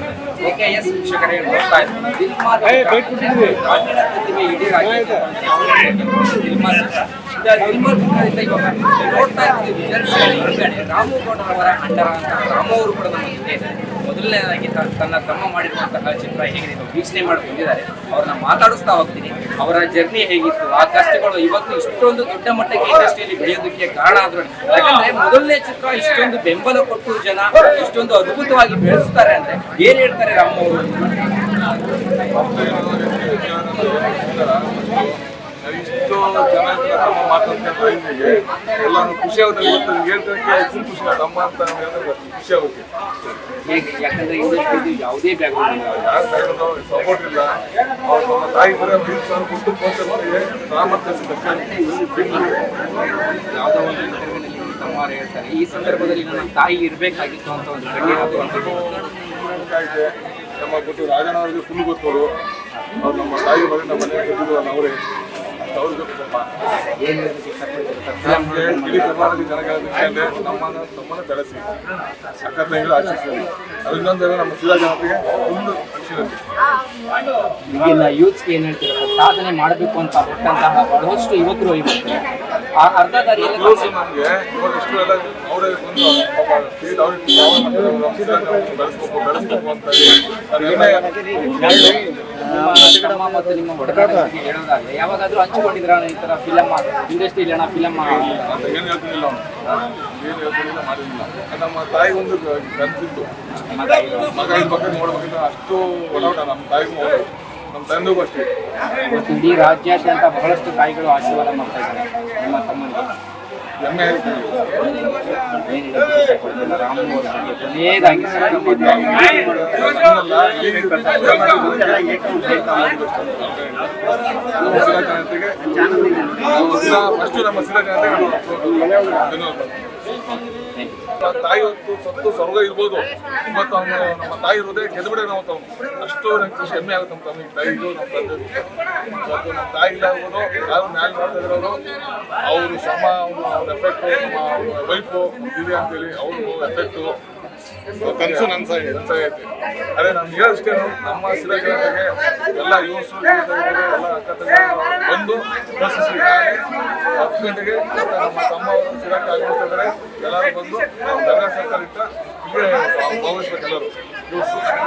Gracias. S ಶಿಕ್ಷಕರೇ ನೋಡ್ತಾ ಚಿತ್ರದಿಂದ ಇವಾಗ ನೋಡ್ತಾ ವಿಜಯ್ ಹಿಂದ್ಗಡೆ ರಾಮು ಗೌಡರವರ ಅಂಡರ ಅಂತ ರಾಮು ಅವರು ಕೂಡ ನಮ್ಮ ಜೊತೆ ಇದ್ದಾರೆ. ಮೊದಲನೇದಾಗಿ ತನ್ನ ತಮ್ಮ ಮಾಡಿರುವಂತಹ ಚಿತ್ರ ಹೇಗಿದೆ ವೀಕ್ಷಣೆ ಮಾಡಿ ಬಂದಿದ್ದಾರೆ ಅವ್ರನ್ನ ಮಾತಾಡಿಸ್ತಾ ಹೋಗ್ತೀನಿ. ಅವರ ಜರ್ನಿ ಹೇಗಿತ್ತು? ಆ ಕಷ್ಟಗಳು ಇವತ್ತು ಇಷ್ಟೊಂದು ದೊಡ್ಡ ಮಟ್ಟಕ್ಕೆ ಇಂಡಸ್ಟ್ರಿಯಲ್ಲಿ ಬೆಳೆಯೋದಕ್ಕೆ ಕಾರಣ ಆದ್ರು ಯಾಕಂದ್ರೆ ಮೊದಲನೇ ಚಿತ್ರ ಇಷ್ಟೊಂದು ಬೆಂಬಲ ಕೊಟ್ಟು ಜನ ಇಷ್ಟೊಂದು ಅದ್ಭುತವಾಗಿ ಬೆಳೆಸ್ತಾರೆ ಅಂದ್ರೆ ಏನ್ ಹೇಳ್ತಾರೆ? ಇಷ್ಟು ಜನ ನಮ್ಮ ಮಾತಾಡ್ತಾ ಟೈಮಿಗೆ ಎಲ್ಲಾನು ಖುಷಿ ಆಗುತ್ತೆ ಇವತ್ತು ಹೇಳ್ತಕ್ಕೆ ಖುಷಿ ಅಮ್ಮ ಅಂತ ಹೇಳಿದ್ರೆ ಖುಷಿ ಆಗುತ್ತೆ ಯಾಕಂದ್ರೆ ಇಂಡಸ್ಟ್ರಿ ಯಾವುದೇ ಬ್ಯಾಕ್ಗ್ರೌಂಡ್ ಯಾರ ಕೈಲೂ ಸಪೋರ್ಟ್ ಇಲ್ಲ ನಮ್ಮ ತಾಯಿ ಬರೋ ಐದು ಸಾವಿರ ಕೊಟ್ಟು ಯಾವುದೋ ಒಂದು ತಮ್ಮವರು ಹೇಳ್ತಾರೆ ಈ ಸಂದರ್ಭದಲ್ಲಿ ನನ್ನ ತಾಯಿ ಇರಬೇಕಾಗಿತ್ತು ಅಂತ ಒಂದು ಗಣ್ಯ ಇದೆ ನಮ್ಮ ಗೊತ್ತು ರಾಜಣ್ಣ ಅವ್ರಿಗೆ ಫುಲ್ ಗೊತ್ತವರು ಅವ್ರು ನಮ್ಮ ತಾಯಿ ಬಗ್ಗೆ ನಮ್ಮ ಮನೆ ಗೊತ್ತಿದ್ರು ಅವರೇ. ಅವ್ರಿಗೆ ಗೊತ್ತು ಪಾಪ. ಏನು ಹೇಳೋದಕ್ಕೆ ಇಷ್ಟಪಡ್ತೀರಾ? ನಮ್ಗೆ ಇಡೀ ಕರ್ನಾಟಕ ಜನಗಳ ನಮ್ಮನ್ನ ಬೆಳೆಸಿ. ಅಕ್ಕ ತಂಗಿಗಳು ನಮ್ಮ ಜನತೆಗೆ ಈಗಿನ ಯೂತ್ಸ್ಗೆ ಏನು ಹೇಳ್ತೀರಾ? ಸಾಧನೆ ಮಾಡಬೇಕು ಅಂತ ಹೊಟ್ಟಂತಹ ಬಹಳಷ್ಟು ಯುವಕರು ಇವತ್ತು ಆ ಅರ್ಧ ದಾರಿಯಲ್ಲಿ ನಮ್ಗೆ ಇವಾಗ ಇಷ್ಟು ಎಲ್ಲ ತಮ್ಮ ಯಾವಾಗಾದ್ರೂ ಹಂಚಿಕೊಂಡಿದ್ರ ಈ ತರ ಫಿಲಮ್ ಇಂಡಸ್ಟ್ರಿಯಲ್ಲಿ ಅಣ್ಣ ಫಿಲಮ್ ನಮ್ಮ ತಾಯಿ ಒಂದು ಮಗ ಬಗ್ಗೆ ಅಷ್ಟು ನಮ್ಮ ತಾಯಿಗೂ ನಮ್ಮ ಅಷ್ಟೇ ಇಡೀ ರಾಜ್ಯಾದ್ಯಂತ ಬಹಳಷ್ಟು ತಾಯಿಗಳು ಆಶೀರ್ವಾದ ಮಾಡ್ತಾ ಇದ್ದಾರೆ ನಮ್ಮ ತಮ್ಮನಿಗೆ ಹೆಮ್ಮೆ ಫಸ್ಟ್ ನಮ್ಮ ಶಿರಾ ಜನತೆಗೆ ನಮ್ಮ ತಾಯಿ ಹೊತ್ತು ಸತ್ತು ಸ್ವರ್ಗ ಇರ್ಬೋದು. ಇವತ್ತು ಅವನು ನಮ್ಮ ತಾಯಿ ಹೃದಯ ಗೆದ್ಬಿಡ ನಾವು ತಾವು ಅಷ್ಟು ನಂಗೆ ಖುಷಿ, ಹೆಮ್ಮೆ ಆಗುತ್ತೆ ನಮ್ಮ ತಮ್ಮ ತಾಯಿ ಇದು ನಮ್ಮ ತಂದೆ ನಮ್ಮ ತಾಯಿ ಇಲ್ಲ ಇರ್ಬೋದು ಯಾರು ಮ್ಯಾಲೆ ಮಾಡ್ತಾ ಇರೋರು ಅವ್ರ ಶ್ರಮ ಅವ್ರ ಎಫೆಕ್ಟು ನಮ್ಮ ವೈಫು ದಿವ್ಯಾ ಅಂತೇಳಿ ಅವ್ರ ಎಫೆಕ್ಟು ಕನಸು ನನ್ನ ಐತೆ. ಅದೇ ನಾನು ಹೇಳೋದಷ್ಟೇ, ನಮ್ಮ ಜನತೆಗೆ ಎಲ್ಲ ಯೂಸ್ ಎಲ್ಲ ಅಕ್ಕ ಬಂದು ಬಸ್ ಹತ್ತು ಗಂಟೆಗೆ ನಮ್ಮ ತಮ್ಮ ಅವರು ಶಿರಾಕ್ಕೆ ಆಗಮಿಸ್ತಿದ್ದಾರೆ ಎಲ್ಲರೂ ಬಂದು ಗಂಗಾ ಸರ್ಕಾರ ಇಟ್ಟ, ಇಲ್ಲೇ ಭಾಗವಹಿಸ್ಬೇಕು ಎಲ್ಲರೂ.